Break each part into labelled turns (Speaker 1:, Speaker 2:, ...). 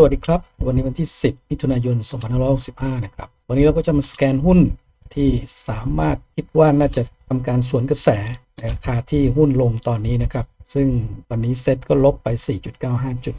Speaker 1: สวัสดีครับ วันนี้วันที่ 10มิถุนายน 2565 นะครับ วันนี้เราก็จะมาสแกนหุ้นที่สามารถคิดว่าน่าจะทำการสวนกระแสในราคาที่หุ้นลงตอนนี้นะครับ ซึ่งวันนี้เซ็ตก็ลบไป 4.95 จุด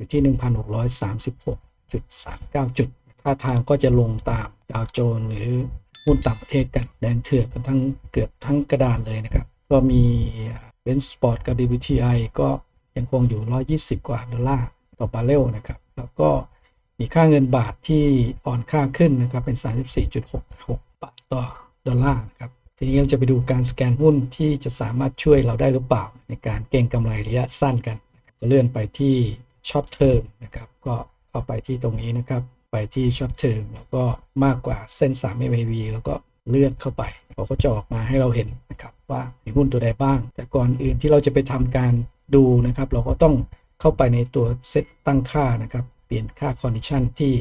Speaker 1: อยู่ที่ 1,636.39 จุดท่าทางก็จะลงตามดาวโจนส์หรือหุ้นต่างประเทศกันแดงเถือกกันทั้งเกือบทั้งกระดานเลยนะครับ ก็มีเบนสปอร์ตกับ DBTI ก็ยังคงอยู่ 120 กว่าดอลลาร์ต่อบาร์เรลนะครับ แล้วก็มีค่าเงินบาทที่อ่อนค่าขึ้นนะครับเป็น 34.66 บาทต่อดอลลาร์นะครับทีนี้เราจะไปดูการสแกนหุ้นที่จะสามารถช่วยเราได้หรือเปล่า ในการเก็งกำไรระยะสั้นกันก็เลื่อนไปที่ ช็อตเทอมนะครับ ก็เข้าไปที่ตรงนี้นะครับ ไปที่ช็อตเทอมแล้วก็มากกว่าเส้น 3 MAV แล้วก็เลือกเข้าไปเขาก็จะออกมาให้เราเห็นนะครับ ว่ามีหุ้นตัวใดบ้าง แต่ก่อนอื่นที่เราจะไปทำการดูนะครับ เราก็ต้องเข้าไปในตัวเซตตั้งค่านะครับ เปลี่ยนค่าคอนดิชันที่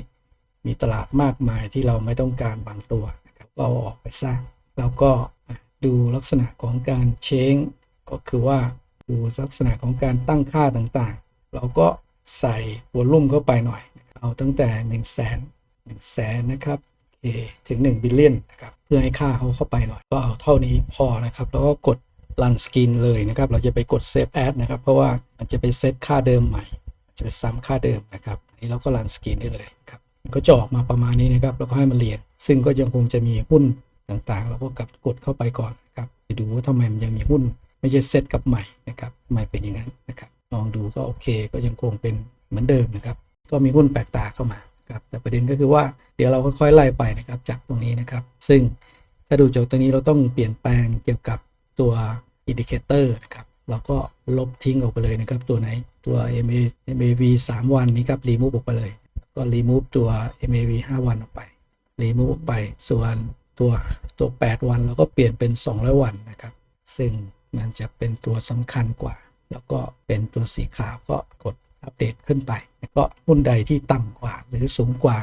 Speaker 1: มีตลาดมากมายที่เราไม่ต้องการบางตัวนะครับก็เอาออกไปซะแล้วก็ดูลักษณะของการเชงก็คือว่าดูลักษณะของการตั้งค่าต่างๆ เราก็ ใส่วอลลุ่มเข้าไปหน่อย เอาตั้งแต่ 1 0 0 0 0แสนหนึ่งแสนนะครับถึง 1 บิลเลียนนะครับเพื่อให้ค่าเขาเข้าไปหน่อย ก็เอาเท่านี้พอนะครับ แล้วก็กด run skin เลยนะครับ เราจะไปกด save as นะครับ เพราะว่ามันจะไปเซตค่าเดิมใหม่ จะไปซ้ำค่าเดิมนะครับนี้เราก็ run skin ได้เลยครับมันก็จะออกมาประมาณนี้นะครับ แล้วก็ให้มันเรียน ซึ่งก็ยังคงจะมีหุ้นต่างๆ เราก็กลับกดเข้าไปก่อนนะครับไปดูว่าทำไมมันยังมีหุ้น ไม่ใช่เซตกับใหม่นะครับทำไมเป็นอย่างนั้นนะครับ ลองดูก็โอเค ก็ยังคงเป็นเหมือนเดิมนะครับ ก็มีหุ้นแปลกตาเข้ามาครับแต่ประเด็นก็คือว่าเดี๋ยวเราค่อยๆไล่ไปนะครับจากตรงนี้นะครับ ซึ่งถ้าดูจากตรงนี้เราต้องเปลี่ยนแปลงเกี่ยวกับตัวอินดิเคเตอร์นะครับเราก็ลบทิ้งออกไปเลยนะครับ ตัวไหนตัว MA MAV 3 วันนี้ครับรีมูฟออกไปเลย ก็รีมูฟตัว MAV 5 วันออกไปรีมูฟออกไป ส่วนตัวตัว 8 วันเราก็เปลี่ยนเป็น 200 วันนะครับ ซึ่งมันจะเป็นตัวสำคัญกว่า แล้วก็เป็นตัวสีขาวก็กดอัปเดตขึ้นไป แล้วก็หุ้นใดที่ต่ำกว่าหรือสูงกว่า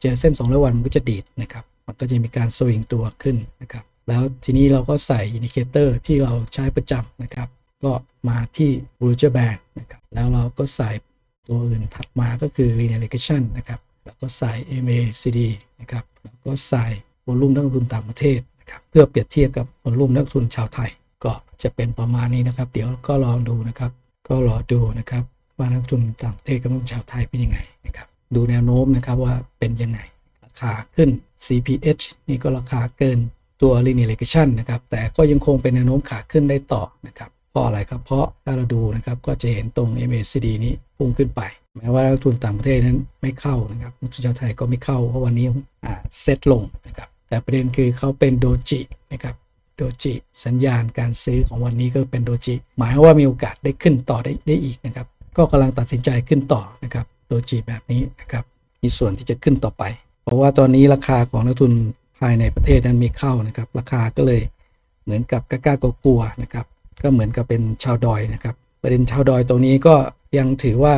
Speaker 1: เจอเส้น 200 วันมันก็จะดีดนะครับ มันก็จะมีการสวิงตัวขึ้นนะครับ แล้วทีนี้เราก็ใส่อินดิเคเตอร์ที่เราใช้ประจำนะครับ ก็มาที่ b u l l i s h Band นะครับ แล้วเราก็ใส่ตัวอื่นถัดมาก็คือ Linear Regression นะครับ แล้วก็ใส่ MACD นะครับ แล้วก็ใส่วอลุ่มนักลงทุนต่างประเทศนะครับ เพื่อเปรียบเทียบกับวอลุ่มนักลงทุนชาวไทย ก็จะเป็นประมาณนี้นะครับ เดี๋ยวก็ลองดูนะครับ ก็รอดูนะครับ ว่านักทุนต่างประเทศกับนักชาวไทยเป็นยังไงนะครับ ดูแนวโน้มนะครับว่าเป็นยังไง ราคาขึ้น CPH นี่ก็ราคาเกินตัว linear regression นะครับ แต่ก็ยังคงเป็นแนวโน้มขาขึ้นได้ต่อนะครับเพราะอะไรครับเพราะถ้าเราดูนะครับก็จะเห็นตรง MACD นี้พุ่งขึ้นไป แม้ว่านักทุนต่างประเทศนั้นไม่เข้านะครับนักทุนชาวไทยก็ไม่เข้าเพราะวันนี้เซตลงนะครับแต่ประเด็นคือเขาเป็นโดจินะครับ โดจิสัญญาณการซื้อของวันนี้ก็เป็นโดจิ หมายว่ามีโอกาสได้ขึ้นต่อได้ได้อีกนะครับ ก็กำลังตัดสินใจขึ้นต่อนะครับโดจิแบบนี้นะครับ มีส่วนที่จะขึ้นต่อไป เพราะว่าตอนนี้ราคาของนักทุนภายในประเทศนั้นมีเข้านะครับ ราคาก็เลยเหมือนกับกล้ากลัวนะครับ ก็เหมือนกับเป็นชาวดอยนะครับ ประเด็นชาวดอยตรงนี้ก็ยังถือว่า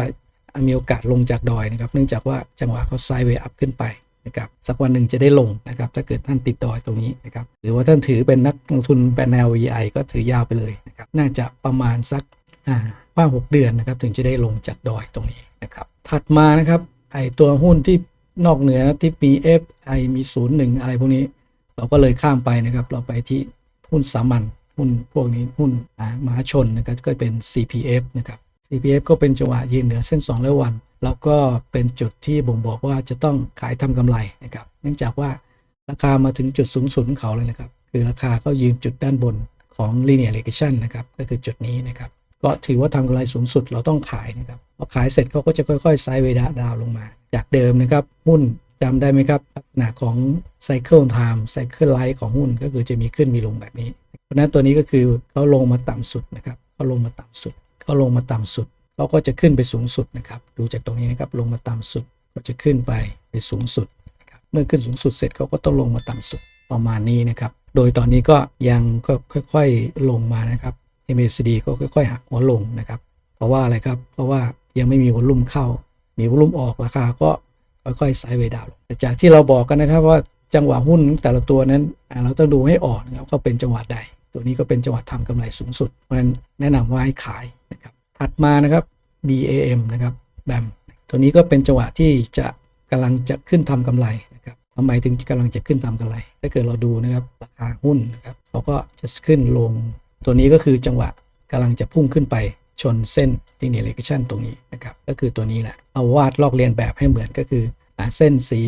Speaker 1: มีโอกาสลงจากดอยนะครับ เนื่องจากว่าจังหวะเขาไซด์เวย์อัพขึ้นไป นะครับสักวันหนึ่งจะได้ลงนะครับถ้าเกิดท่านติดดอยตรงนี้นะครับหรือว่าท่านถือเป็นนักลงทุนแบบแนว VI ก็ถือยาวไปเลยนะครับน่าจะประมาณสักว่าหกเดือนนะครับถึงจะได้ลงจากดอยตรงนี้นะครับถัดมานะครับไอตัวหุ้นที่นอกเหนือที่มี F I มีศูนย์หนึ่งอะไรพวกนี้เราก็เลยข้ามไปนะครับ เราไปที่หุ้นสามัญหุ้นพวกนี้หุ้นมหาชนนะครับก็เป็น CPF นะครับ CPF ก็เป็นจังหวะยืนเหนือเส้น2ร้อยวัน แล้วก็เป็นจุดที่บ่งบอกว่าจะต้องขายทำกำไรนะครับ เนื่องจากว่าราคามาถึงจุดสูงสุดของเขาเลยนะครับ คือราคาก็ยืนจุดด้านบนของ linear regression นะครับ ก็คือจุดนี้นะครับ ก็ถือว่าทำกำไรสูงสุดเราต้องขายนะครับพอขายเสร็จเขาก็จะค่อยๆไซด์เวดาดาวลงมา จากเดิมนะครับ หุ้นจำได้ไหมครับ ลักษณะของไซเคิลไทม์ไซเคิลไลท์ของหุ้นก็คือจะมีขึ้นมีลงแบบนี้ เพราะฉะนั้นตัวนี้ก็คือเขาลงมาต่ำสุดนะครับเขาลงมาต่ำสุดเขาลงมาต่ำสุด เขาก็จะขึ้นไปสูงสุดนะครับ ดูจากตรงนี้นะครับลงมาต่ำสุดก็จะขึ้นไปไปสูงสุดนะครับเมื่อขึ้นสูงสุดเสร็จเขาก็ต้องลงมาต่ำสุดประมาณนี้นะครับ โดยตอนนี้ก็ยังก็ค่อยๆลงมานะครับ MACD ก็ค่อยๆหักหัวลงนะครับ เพราะว่าอะไรครับ เพราะว่ายังไม่มีวอลลุ่มเข้า มีวอลลุ่มออกราคาก็ค่อยๆไซด์เวดาวลงแต่จากที่เราบอกกันนะครับว่าจังหวะหุ้นแต่ละตัวนั้นเราต้องดูให้ออกนะครับว่าเป็นจังหวะใด ตัวนี้ก็เป็นจังหวะทำกำไรสูงสุด เพราะฉะนั้นแนะนำว่าให้ขาย ถัดมานะครับ BAM นะครับแบมตัวนี้ก็เป็นจังหวะที่จะกำลังจะขึ้นทำกำไรนะครับทำไมถึงกำลังจะขึ้นทำกำไร ถ้าเกิดเราดูนะครับราคาหุ้นนะครับเขาก็จะขึ้นลง ตัวนี้ก็คือจังหวะกำลังจะพุ่งขึ้นไปชนเส้น linear regression ตรงนี้นะครับก็คือตัวนี้แหละเอาวาดลอกเลียนแบบให้เหมือนก็คืออเส้นสี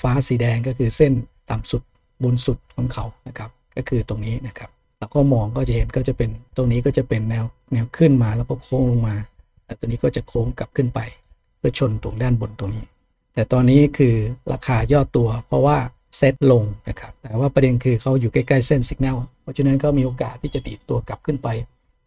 Speaker 1: ฟ้าสีแดงก็คือเส้นต่ำสุดบนสุดของเขานะครับก็คือตรงนี้นะครับ แล้วก็มองก็จะเห็นก็จะเป็นตรงนี้ก็จะเป็นแนวแนวขึ้นมาแล้วก็โค้งลงมาแล้วตัวนี้ก็จะโค้งกลับขึ้นไป เพื่อชนตรงด้านบนตรงนี้ แต่ตอนนี้คือราคาย่อตัว เพราะว่าเซตลงนะครับ แต่ว่าประเด็นคือเขาอยู่ใกล้ๆเส้นสัญญาณเพราะฉะนั้นก็มีโอกาสที่จะดีดตัวกลับขึ้นไป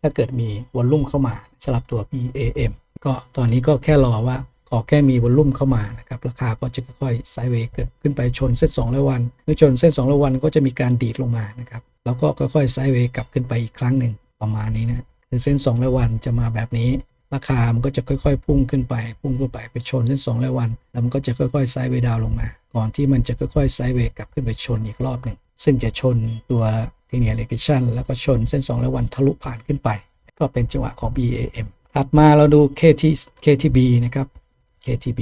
Speaker 1: ถ้าเกิดมีวอลลุ่มเข้ามาสลับตัว PAM ก็ตอนนี้ก็แค่รอว่าขอแค่มีวอลลุ่มเข้ามานะครับราคาก็จะค่อยๆไซด์เวย์เกิดขึ้นไปชนเส้น2ร้อยวันเมื่อชนเส้น2ร้อยวันก็จะมีการดีดลงมานะครับ แล้วก็ค่อยๆไซด์เวย์กลับขึ้นไปอีกครั้งหนึ่งประมาณนี้นะคือเส้น2ร้อยวันจะมาแบบนี้ ราคามันก็จะค่อยๆ พุ่งขึ้นไป พุ่งขึ้นไปไปชนเส้น2ร้อยวัน แล้วมันก็จะค่อยๆไซด์เวย์ดาวลงมา ก่อนที่มันจะค่อยๆไซด์เวย์กลับขึ้นไปชนอีกรอบหนึ่งซึ่งจะชนตัว linear regression แล้วก็ชนเส้น2ร้อยวันทะลุผ่านขึ้นไป ก็เป็นจังหวะของ BAM ถัดมาเราดู KT KTB นะครับ KTB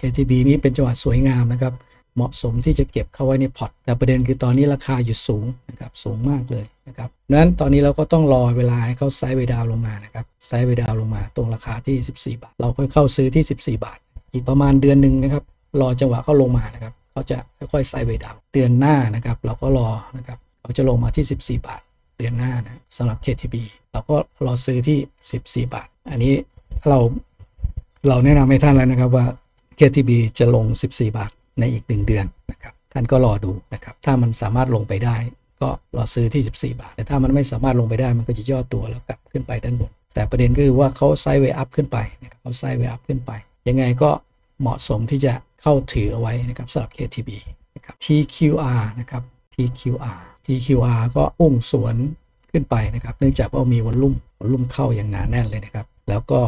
Speaker 1: KTB นี้เป็นจังหวะสวยงามนะครับ เหมาะสมที่จะเก็บเข้าไว้ในพอร์ตแต่ประเด็นคือตอนนี้ราคาอยู่สูงนะครับสูงมากเลยนะครับดังนั้นตอนนี้เราก็ต้องรอเวลาให้เขาไซด์เวดาวลงมานะครับไซด์เวดาวลงมาตรงราคาที่ 14 บาท เราค่อยเข้าซื้อที่ 14 บาท อีกประมาณเดือนหนึ่งนะครับรอจังหวะเขาลงมานะครับเขาจะค่อยๆไซด์เวดาวเดือนหน้านะครับเราก็รอนะครับเขาจะลงมาที่ 14 บาท เดือนหน้านะสำหรับ KTB เราก็รอซื้อที่ 14 บาท อันนี้เราเราแนะนำให้ท่านแล้วนะครับว่า KTB จะลง 14 บาท ในอีก 1 เดือนนะครับท่านก็รอดูนะครับถ้ามันสามารถลงไปได้ ก็รอซื้อที่ 14 บาท แต่ถ้ามันไม่สามารถลงไปได้มันก็จะย่อตัวแล้วกลับขึ้นไปด้านบน แต่ประเด็นก็คือว่าเขาไซด์เวย์อัพขึ้นไปนะครับเขาไซด์เวย์อัพขึ้นไป ยังไงก็เหมาะสมที่จะเข้าถือเอาไว้นะครับสำหรับ KTB นะครับ TQR นะครับ TQR TQR ก็อุ้งสวนขึ้นไปนะครับ เนื่องจากว่ามีวอลลุ่มวอลลุ่มเข้าอย่างหนาแน่นเลยนะครับ แล้วก็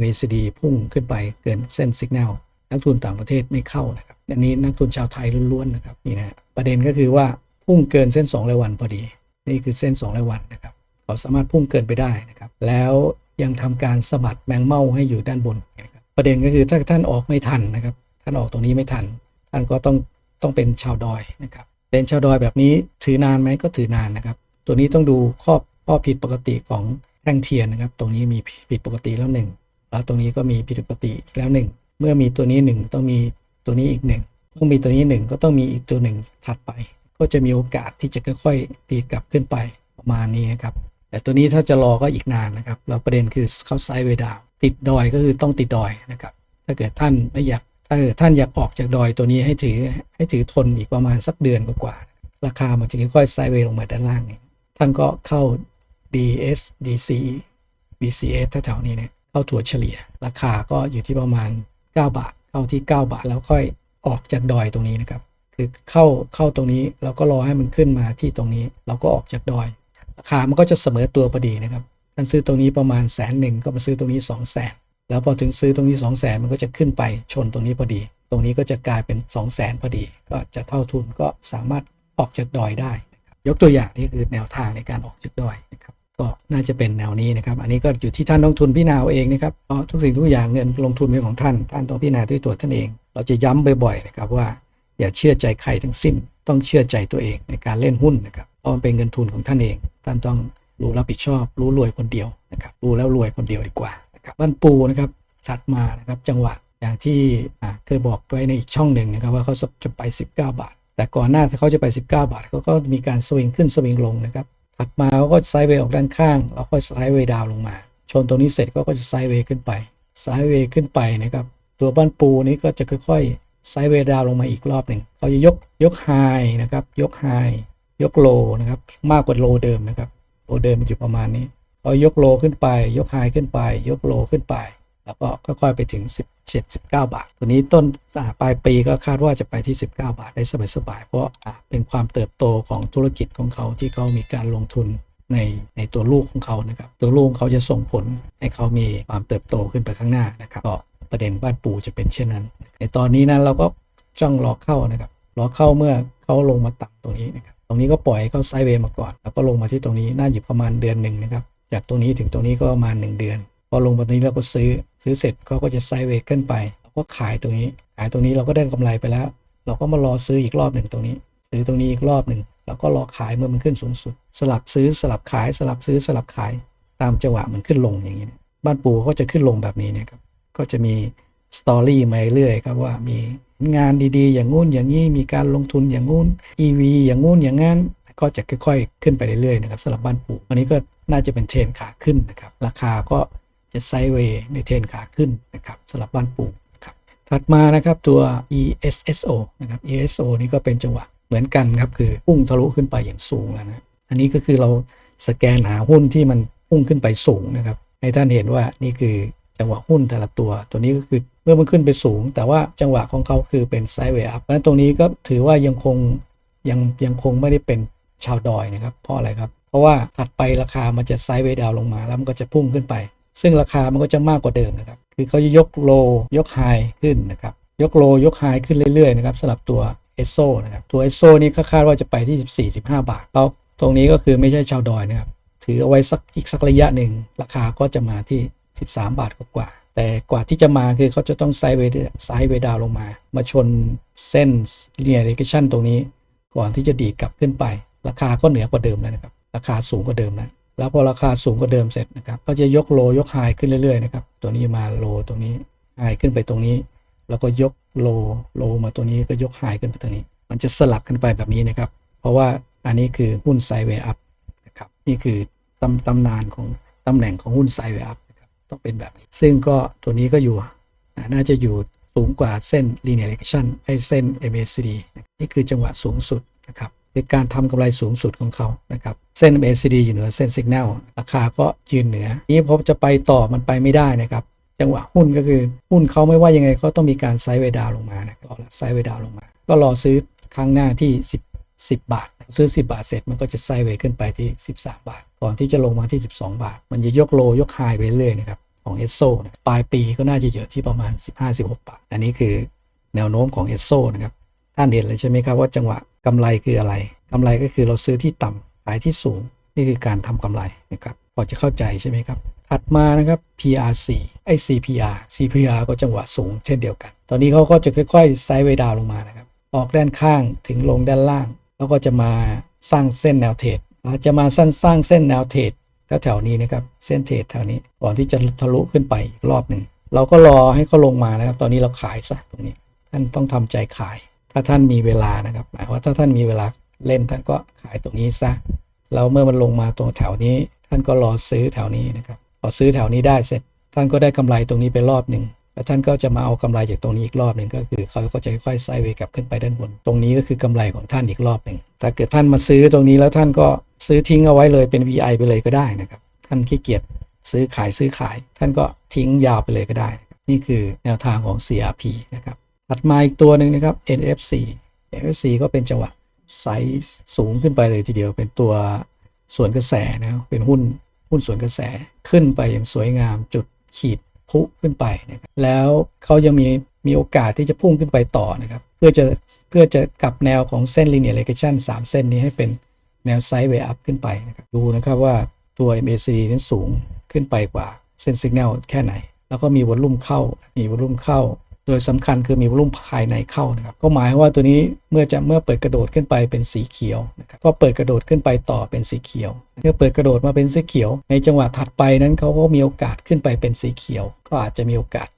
Speaker 1: MACD พุ่งขึ้นไปเกินเส้นสัญญาณนักทุนต่างประเทศไม่เข้านะครับ อันนี้นักทุนชาวไทยล้วนๆนะครับนี่นะประเด็นก็คือว่าพุ่งเกินเส้น 2 รายวันพอดี นี่คือเส้น 2 รายวันนะครับเขาสามารถพุ่งเกินไปได้นะครับแล้วยังทำการสะบัดแมงเม่าให้อยู่ด้านบนนะครับประเด็นก็คือถ้าท่านออกไม่ทันนะครับ ท่านออกตรงนี้ไม่ทัน ท่านก็ต้องต้องเป็นชาวดอยนะครับเป็นชาวดอยแบบนี้ถือนานไหมก็ถือนานนะครับ ตัวนี้ต้องดูข้อข้อผิดปกติของแท่งเทียนนะครับ ตรงนี้มีผิดปกติแล้วหนึ่งแล้วตรงนี้ก็มีผิดปกติแล้วหนึ่งเมื่อมีตัวนี้หนึ่งต้องมี ตัวนี้อีกหนึ่งต้องมีตัวนี้หนึ่งก็ต้องมีอีกตัวหนึ่งถัดไป ก็จะมีโอกาสที่จะค่อยๆดีดกลับขึ้นไปประมาณนี้นะครับ แต่ตัวนี้ถ้าจะรอก็อีกนานนะครับแล้วประเด็นคือเข้าไซด์เวดาวติดดอยก็คือต้องติดดอยนะครับ ถ้าเกิดท่านไม่อยากถ้าเกิดท่านอยากออกจากดอยตัวนี้ให้ถือให้ถือทนอีกประมาณสักเดือนกว่าๆราคามันจะค่อยๆไซด์เวย์ลงมาด้านล่างเองท่านก็เข้า DS DC BCS แถวๆนี้เนี่ยเข้าถั่วเฉลี่ย ราคาก็อยู่ที่ประมาณ 9 บาท เข้าที่ 9 บาทแล้วค่อยออกจากดอยตรงนี้นะครับ คือเข้าเข้าตรงนี้แล้วก็รอให้มันขึ้นมาที่ตรงนี้เราก็ออกจากดอย ราคามันก็จะเสมอตัวพอดีนะครับท่านซื้อตรงนี้ประมาณแสนหนึ่งก็มาซื้อตรงนี้2 0 0แสนแล้วพอถึงซื้อตรงนี้2 0 0แสนมันก็จะขึ้นไปชนตรงนี้พอดี ตรงนี้ก็จะกลายเป็น2 0 0แสนพอดี ก็จะเท่าทุนก็สามารถออกจากดอยได้นะครับยกตัวอย่างนี่คือแนวทางในการออกจากดอยนะครับ ก็น่าจะเป็นแนวนี้นะครับ อันนี้ก็อยู่ที่ท่านลงทุนพิจารณาเอาเองนะครับเพราะทุกสิ่งทุกอย่างเงินลงทุนเป็นของท่าน ท่านต้องพิจารณาด้วยตัวท่านเอง เราจะย้ำบ่อยๆนะครับว่าอย่าเชื่อใจใครทั้งสิ้น ต้องเชื่อใจตัวเองในการเล่นหุ้นนะครับเพราะมันเป็นเงินทุนของท่านเอง ท่านต้องรู้รับผิดชอบ รู้รวยคนเดียวนะครับรู้แล้วรวยคนเดียวดีกว่านะครับบ้านปูนะครับถัดมานะครับจังหวะอย่างที่เคยบอกไว้ในอีกช่องหนึ่งนะครับว่าเขาจะไป 19 บาท แต่ก่อนหน้าเขาจะไป 19 บาทเขาก็มีการสวิงขึ้นสวิงลงนะครับ ถัดมาเขาก็ไซด์เวย์ออกด้านข้าง แล้วก็ไซด์เวย์ดาวลงมา ชนตรงนี้เสร็จก็จะไซด์เวย์ขึ้นไป ไซด์เวย์ขึ้นไปนะครับ ตัวบ้านปูนี้ก็จะค่อยๆไซด์เวย์ดาวลงมาอีกรอบหนึ่งเขาจะยกยกไฮนะครับ ยกไฮยกโลนะครับ มากกว่าโลเดิมนะครับ โลเดิมมันอยู่ประมาณนี้เขายกโลขึ้นไป ยกไฮขึ้นไป ยกโลขึ้นไป แล้วก็ค่อยๆไปถึง 17 19 บาท ตัวนี้ต้นปลายปีก็คาดว่าจะไปที่ 19 บาทได้สบายๆเพราะเป็นความเติบโตของธุรกิจของเขาที่เขามีการลงทุนในในตัวลูกของเขานะครับ ตัวลูกเขาจะส่งผลให้เขามีความเติบโตขึ้นไปข้างหน้านะครับก็ประเด็นบ้านปูจะเป็นเช่นนั้น ในตอนนี้นั้นเราก็จ้องรอเข้านะครับรอเข้าเมื่อเขาลงมาต่ำตรงนี้นะครับตรงนี้ก็ปล่อยเขาไซด์เวย์มาก่อน แล้วก็ลงมาที่ตรงนี้น่าอยู่ประมาณเดือนหนึ่งนะครับจากตรงนี้ถึงตรงนี้ก็ประมาณ1เดือน พอลงมาตรงนี้เราก็ซื้อซื้อเสร็จเขาก็จะไซด์เวย์ขึ้นไปเราก็ขายตรงนี้ ขายตรงนี้เราก็ได้กำไรไปแล้ว เราก็มารอซื้ออีกรอบหนึ่งตรงนี้ ซื้อตรงนี้อีกรอบหนึ่งแล้วก็รอขายเมื่อมันขึ้นสูงสุด สลับซื้อสลับขายสลับซื้อสลับขายตามจังหวะมันขึ้นลงอย่างนี้บ้านปูก็จะขึ้นลงแบบนี้เนี่ยครับก็จะมีสตอรี่มาเรื่อยครับว่ามีงานดีๆ อย่างงู้นอย่างนี้มีการลงทุนอย่างงู้น EV อย่างงู้นอย่างงั้นก็จะค่อยๆ ขึ้นไปเรื่อยๆนะครับสำหรับบ้านปูอันนี้ก็น่าจะเป็นเทรนขาขึ้นนะครับราคาก็ จะไซด์เวย์ในเทรนขาขึ้นนะครับสำหรับบ้านปูครับถัดมานะครับตัว ESSO นะครับ ESSO นี่ก็เป็นจังหวะเหมือนกันครับคือพุ่งทะลุขึ้นไปอย่างสูงแล้วนะอันนี้ก็คือเราสแกนหาหุ้นที่มันพุ่งขึ้นไปสูงนะครับให้ท่านเห็นว่านี่คือจังหวะหุ้นแต่ละตัว ตัวนี้ก็คือเมื่อมันขึ้นไปสูง แต่ว่าจังหวะของเขาคือเป็นไซด์เวย์อัพเพราะฉะนั้นตรงนี้ก็ถือว่ายังคงยังยังคงไม่ได้เป็นชาวดอยนะครับเพราะอะไรครับ เพราะว่าถัดไปราคามันจะไซด์เวย์ดาวลงมาแล้วมันก็จะพุ่งขึ้นไป ซึ่งราคามันก็จะมากกว่าเดิมนะครับ คือเขาจะยกโลยกไฮขึ้นนะครับ ยกโลยกไฮขึ้นเรื่อยๆนะครับสำหรับตัวเอสโซนะครับ ตัวเอสโซนี่ก็คาดว่าจะไปที่ 14-15 บาทแล้วตรงนี้ก็คือไม่ใช่ชาวดอยนะครับ ถือเอาไว้สักอีกสักระยะหนึ่ง ราคาก็จะมาที่ 13 บาทกว่าๆแต่กว่าที่จะมาคือเขาจะต้องไซด์เวไซด์เวดาวลงมา มาชนเส้น linear regression ตรงนี้ ก่อนที่จะดีดกลับขึ้นไป ราคาก็เหนือกว่าเดิมแล้วนะครับ ราคาสูงกว่าเดิมแล้ว แล้วพอราคาสูงกว่าเดิมเสร็จนะครับ ก็จะยกโลยกไฮขึ้นเรื่อยๆนะครับ ตัวนี้มาโลตรงนี้ไฮขึ้นไปตรงนี้ แล้วก็ยกโลโลมาตัวนี้ก็ยกไฮขึ้นไปตรงนี้ มันจะสลับกันไปแบบนี้นะครับ เพราะว่าอันนี้คือหุ้นไซเวอัพนะครับ นี่คือตำตำนานของตำแหน่งของหุ้นไซเวอัพนะครับ ต้องเป็นแบบนี้ ซึ่งก็ตัวนี้ก็อยู่ น่าจะอยู่สูงกว่าเส้น linear regression ไอ้เส้น MACD นะครับนี่คือจังหวะสูงสุดนะครับ เป็นการทำกำไรสูงสุดของเขานะครับเส้น MACD อยู่เหนือเส้น Signal ราคาก็ยืนเหนือ นี้พอจะไปต่อมันไปไม่ได้นะครับจังหวะหุ้นก็คือหุ้นเขาไม่ว่ายังไงเขาต้องมีการไซด์เวดาวลงมานะรอไซด์เวดาวลงมา ก็รอซื้อครั้งหน้าที่ 10 10 บาท ซื้อ 10 บาทเสร็จมันก็จะไซด์เวขึ้นไปที่ 13 บาท ก่อนที่จะลงมาที่ 12 บาท มันจะยกโลยกไฮไปเรื่อยๆนะครับของเอสโซปลายปีก็น่าจะอยู่ที่ประมาณ 15-16 บาท อันนี้คือแนวโน้มของเอสโซนะครับท่านเห็นเลยใช่ไหมครับว่าจังหวะ กำไรคืออะไรกำไรก็คือเราซื้อที่ต่ำขายที่สูง นี่คือการทำกำไรนะครับพอจะเข้าใจใช่ไหมครับ ถัดมานะครับ PRC ไอ้ CPR CPR ก็จังหวะสูงเช่นเดียวกัน ตอนนี้เขาก็จะค่อยๆไซด์เวดาวลงมานะครับ ออกด้านข้างถึงลงด้านล่าง แล้วก็จะมาสร้างเส้นแนวเทรดจะมาสั้นสร้างเส้นแนวเทรดแถวๆนี้นะครับ เส้นเทรดแถวนี้ ก่อนที่จะทะลุขึ้นไปอีกรอบหนึ่ง เราก็รอให้เขาลงมานะครับ ตอนนี้เราขายซะตรงนี้ ท่านต้องทำใจขาย ถ้าท่านมีเวลานะครับหมายว่าถ้าท่านมีเวลาเล่นท่านก็ขายตรงนี้ซะแล้วเมื่อมันลงมาตรงแถวนี้ ท่านก็รอซื้อแถวนี้นะครับพอซื้อแถวนี้ได้เสร็จ ท่านก็ได้กำไรตรงนี้ไปรอบหนึ่งแล้วท่านก็จะมาเอากำไรจากตรงนี้อีกรอบหนึ่งก็คือเขาก็จะค่อยๆไซด์เวกลับขึ้นไปด้านบน ตรงนี้ก็คือกำไรของท่านอีกรอบหนึ่งถ้าเกิดท่านมาซื้อตรงนี้แล้วท่านก็ซื้อทิ้งเอาไว้เลยเป็น VI ไปเลยก็ได้นะครับท่านขี้เกียจซื้อขายซื้อขาย ท่านก็ทิ้งยาวไปเลยก็ได้ นี่คือแนวทางของ CRP นะครับ ถัดมาอีกตัวหนึ่งนะครับ NFC NFC ก็เป็นจังหวะไซส์สูงขึ้นไปเลยทีเดียวเป็นตัวส่วนกระแสนะครับเป็นหุ้นหุ้นส่วนกระแสขึ้นไปอย่างสวยงามจุดขีดพุขึ้นไปนะครับแล้วเขายังมีมีโอกาสที่จะพุ่งขึ้นไปต่อนะครับเพื่อจะเพื่อจะกลับแนวของเส้น linear regression 3 เส้นนี้ให้เป็นแนวไซด์เวย์อัพขึ้นไปนะครับดูนะครับว่าตัว MACD นั้นสูงขึ้นไปกว่าเส้น signal แค่ไหน แล้วก็มีวอลลุ่มเข้ามีวอลลุ่มเข้า ดยสำคัญคือมีวอลลุ่มภายในเข้านะครับก็หมายว่าตัวนี้เมื่อจะเมื่อเปิดกระโดดขึ้นไปเป็นสีเขียวนะครับก็เปิดกระโดดขึ้นไปต่อเป็นสีเขียว เมื่อเปิดกระโดดมาเป็นสีเขียว ในจังหวะถัดไปนั้นเขาก็มีโอกาสขึ้นไปเป็นสีเขียว ก็อาจจะมีโอกาส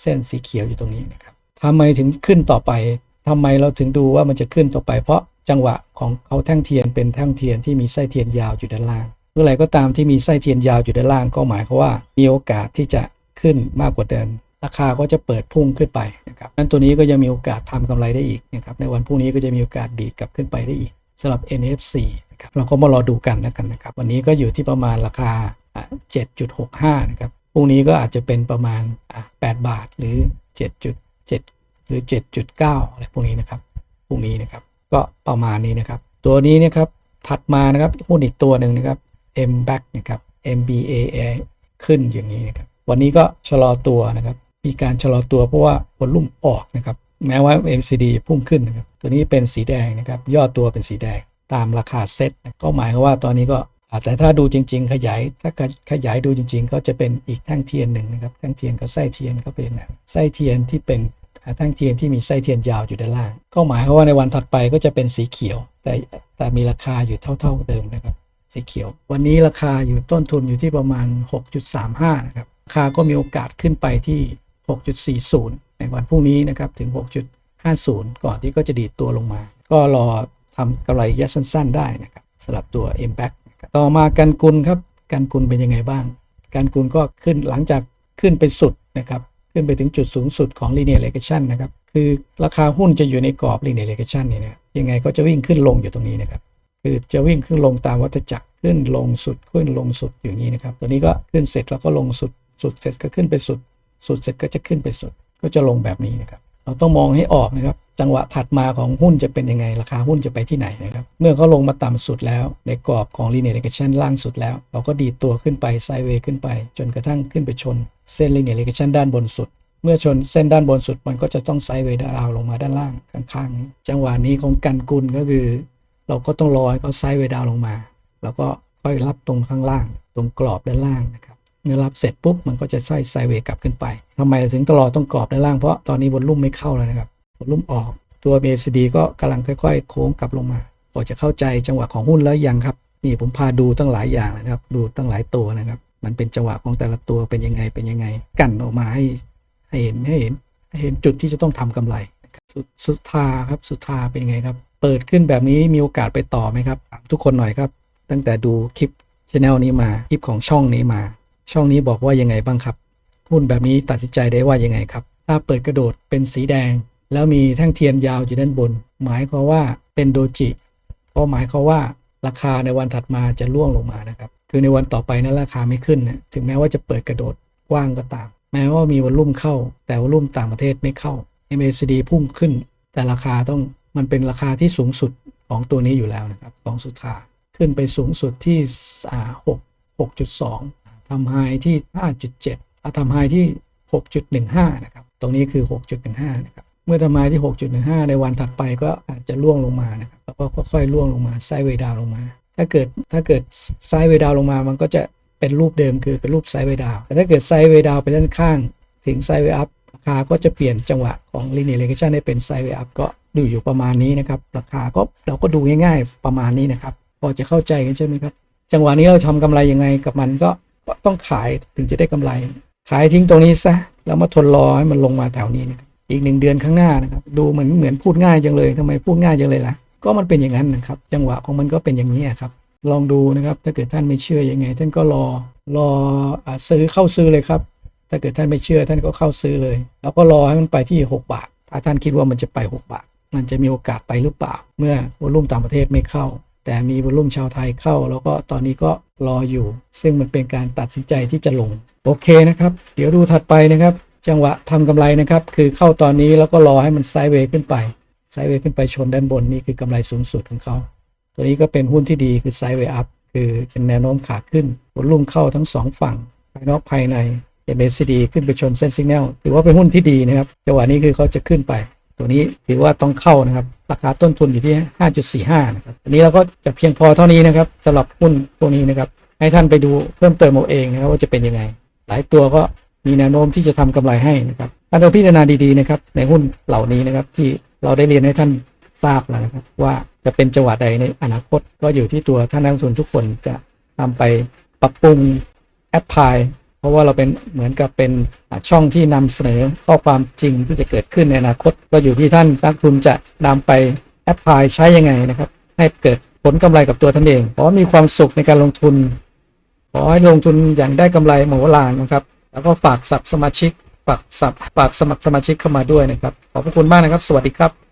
Speaker 1: เส้นสีเขียวอยู่ตรงนี้นะครับทำไมถึงขึ้นต่อไปทำไมเราถึงดูว่ามันจะขึ้นต่อไป เพราะจังหวะของเขาแท่งเทียนเป็นแท่งเทียนที่มีไส้เทียนยาวอยู่ด้านล่างเมื่อไหร่ก็ตามที่มีไส้เทียนยาวอยู่ด้านล่าง ก็หมายความว่ามีโอกาสที่จะขึ้นมากกว่าเดิม ราคาก็จะเปิดพุ่งขึ้นไปนะครับนั้นตัวนี้ก็ยังมีโอกาสทำกำไรได้อีกนะครับในวันพรุ่งนี้ก็จะมีโอกาสดีดกลับขึ้นไปได้อีกสำหรับ NFC นะครับเราก็มารอดูกันแล้วกันนะครับ วันนี้ก็อยู่ที่ประมาณราคา 7.65 นะครับพรุ่งนี้ก็อาจจะเป็นประมาณ 8 บาทหรือ 7.7 หรือ 7.9 อะไรพวกนี้นะครับพรุ่งนี้นะครับก็ประมาณนี้นะครับ ตัวนี้นะครับถัดมานะครับหุ้นอีกตัวหนึ่งนะครับ M back นะครับ MBA ขึ้นอย่างนี้นะครับวันนี้ก็ชะลอตัวนะครับ มีการชะลอตัวเพราะว่าวอลลุ่มออกนะครับแม้ว่า MCD พุ่งขึ้นนะครับตัวนี้เป็นสีแดงนะครับย่อตัวเป็นสีแดงตามราคาเซ็ตนะก็หมายความว่าตอนนี้ก็แต่ถ้าดูจริง ๆ ขยายถ้าขยายดูจริง ๆ ก็จะเป็นอีกแท่งเทียนหนึ่งนะครับแท่งเทียนกับไส้เทียนก็เป็นนะไส้เทียนที่เป็นแท่งเทียนที่มีไส้เทียนยาวอยู่ด้านล่าง ก็หมายความว่าในวันถัดไปก็จะเป็นสีเขียว แต่แต่มีราคาอยู่เท่า ๆเดิมนะครับสีเขียว วันนี้ราคาอยู่ต้นทุนอยู่ที่ประมาณ 6.35นะครับราคาก็มีโอกาสขึ้นไปที่ 6.40 ในวันพรุ่งนี้นะครับถึง 6.50 ก่อนที่ก็จะดีดตัวลงมา ก็รอทำกำไรระยะสั้น ๆ ได้นะครับสำหรับตัว m p a c นะคต่อมากันกุลครับกันกุลเป็นยังไงบ้าง การกุลก็ขึ้นหลังจากขึ้นไปสุดนะครับขึ้นไปถึงจุดสูงสุดของ linear regression นะครับคือราคาหุ้นจะอยู่ในกรอบ linear regression นี่นะยังไงก็จะวิ่งขึ้นลงอยู่ตรงนี้นะครับคือจะวิ่งขึ้นลงตามวัฏจักรขึ้นลงสุดขึ้นลงสุดอย่างนี้นะครับ ตัวนี้ก็ขึ้นเสร็จแล้วก็ลงสุดสุดเสร็จก็ขึ้นไปสุด สุดเสร็จก็จะขึ้นไปสุดก็จะลงแบบนี้นะครับเราต้องมองให้ออกนะครับจังหวะถัดมาของหุ้นจะเป็นยังไง ราคาหุ้นจะไปที่ไหนนะครับเมื่อเขาลงมาต่ำสุดแล้ว ในกรอบของ linear regression ล่างสุดแล้ว เราก็ดีตัวขึ้นไปไซด์เวย์ขึ้นไป จนกระทั่งขึ้นไปชนเส้น linear regression ด้านบนสุด เมื่อชนเส้นด้านบนสุดมันก็จะต้องไซด์เวย์ดาวลงมาด้านล่างข้างๆ จังหวะนี้ของกันกุลก็คือ เราก็ต้องรอให้เขาไซด์เวย์ดาวลงมา แล้วก็ค่อยรับตรงข้างล่าง ตรงกรอบด้านล่างนะครับ เมื่อรับเสร็จปุ๊บมันก็จะไส้ไซเวกลับขึ้นไปทำไมถึงตลอดต้องกรอบด้านล่างเพราะตอนนี้บนลุ่มไม่เข้าแล้วนะครับบนลุ่มออกตัว BCD ก็กำลังค่อย ๆ โค้งกลับลงมาพอจะเข้าใจจังหวะของหุ้นแล้วยังครับนี่ผมพาดูตั้งหลายอย่างนะครับ ดูตั้งหลายตัวนะครับ มันเป็นจังหวะของแต่ละตัวเป็นยังไงเป็นยังไง กันออกมาให้ให้เห็นให้เห็นให้เห็นจุดที่จะต้องทำกำไรสุดสุทาครับสุดทาเป็นยังไงครับ เปิดขึ้นแบบนี้มีโอกาสไปต่อไหมครับ ทุกคนหน่อยครับ ตั้งแต่ดูคลิปช anel นี้มาคลิปของช่องนี้มา ช่องนี้บอกว่ายังไงบ้างครับ หุ้นแบบนี้ตัดสินใจได้ว่ายังไงครับ ถ้าเปิดกระโดดเป็นสีแดง แล้วมีแท่งเทียนยาวอยู่ด้านบน หมายความว่าเป็นโดจิ ก็หมายความว่าราคาในวันถัดมาจะร่วงลงมานะครับ คือในวันต่อไปนั้นราคาไม่ขึ้นนะถึงแม้ว่าจะเปิดกระโดดกว้างก็ตาม แม้ว่ามีวอลลุ่มเข้า แต่วอลลุ่มต่างประเทศไม่เข้า MACD พุ่งขึ้น แต่ราคาต้องมันเป็นราคาที่สูงสุดของตัวนี้อยู่แล้วนะครับ ของสุดทาขึ้นไปสูงสุดที่6 6.2 ทำไฮที่ 5.7อะทำไฮที่ 6.15 นะครับ ตรงนี้คือ 6.15 นะครับ เมื่อทำไฮที่ 6.15 ในวันถัดไปก็อาจจะล่วงลงมานะครับ แล้วก็ค่อยๆล่วงลงมาไซด์เวย์ดาวลงมา ถ้าเกิดถ้าเกิดไซด์เวย์ดาวลงมา มันก็จะเป็นรูปเดิมคือเป็นรูปไซด์เวย์ดาว แต่ถ้าเกิดไซด์เวย์ดาวไปด้านข้างถึงไซด์เวย์อัพราคาก็จะเปลี่ยนจังหวะของ linear regression ให้เป็นไซด์เวย์อัพก็ดูอยู่ประมาณนี้นะครับ ราคาก็เราก็ดูง่าย ๆ ประมาณนี้นะครับ พอจะเข้าใจกันใช่ไหมครับ จังหวะนี้เราทำกำไรยังไงกับมันก็ ต้องขายถึงจะได้กำไร ขายทิ้งตรงนี้ซะแล้วมาทนรอให้มันลงมาแถวนี้นะอีกหนึ่งเดือนข้างหน้านะครับดูเหมือนเหมือนพูดง่ายจังเลยทำไมพูดง่ายจังเลยล่ะ ก็มันเป็นอย่างนั้นนะครับจังหวะของมันก็เป็นอย่างนี้ครับลองดูนะครับถ้าเกิดท่านไม่เชื่อยังไง ท่านก็รอรออซื้อเข้าซื้อเลยครับ ถ้าเกิดท่านไม่เชื่อท่านก็เข้าซื้อเลย แล้วก็รอให้มันไปที่ 6 บาท ถ้าท่านคิดว่ามันจะไป 6 บาท มันจะมีโอกาสไปหรือเปล่า เมื่อวอลุ่มต่างประเทศไม่เข้า แต่มีวอลุ่มชาวไทยเข้า แล้วก็ตอนนี้ก็ รออยู่ ซึ่งมันเป็นการตัดสินใจที่จะลง โอเคนะครับ เดี๋ยวดูถัดไปนะครับ จังหวะทำกำไรนะครับ คือเข้าตอนนี้แล้วก็รอให้มันไซด์เวย์ขึ้นไปไซด์เวย์ขึ้นไปชนด้านบนนี่คือกำไรสูงสุดของเขา ตัวนี้ก็เป็นหุ้นที่ดีคือไซด์เวย์อัพคือเป็นแนวโน้มขาขึ้นวอลุ่มเข้าทั้งสองฝั่ง ภายนอกภายใน MACD ขึ้นไปชนเส้นสัญญาณถือว่าเป็นหุ้นที่ดีนะครับจังหวะนี้คือเขาจะขึ้นไป ตัวนี้ถือว่าต้องเข้านะครับ ราคาต้นทุนอยู่ที่ 5.45 นะครับอันนี้เราก็จะเพียงพอเท่านี้นะครับสำหรับหุ้นตัวนี้นะครับ ให้ท่านไปดูเพิ่มเติมเอาเองนะครับว่าจะเป็นยังไง หลายตัวก็มีแนวโน้มที่จะทำกำไรให้นะครับท่านต้องพิจารณาดีๆนะครับในหุ้นเหล่านี้นะครับที่เราได้เรียนให้ท่านทราบแล้วนะครับ ว่าจะเป็นจังหวะใดในอนาคตก็อยู่ที่ตัวท่านนักลงทุนทุกคนจะนำไปปรับปรุงแอปพลาย เพราะว่าเราเป็นเหมือนกับเป็นช่องที่นำเสนอข้อความจริงที่จะเกิดขึ้นในอนาคต ก็อยู่ที่ท่านนักลงทุนจะนำไปแอปพลายใช้ยังไงนะครับ ให้เกิดผลกำไรกับตัวท่านเองขอมีความสุขในการลงทุน ขอให้ลงทุนอย่างได้กำไรหมโหฬารนะครับ แล้วก็ฝากสับสมาชิกฝากสับฝากสมัครสมาชิกเข้ามาด้วยนะครับ ขอบพระคุณมากนะครับ สวัสดีครับ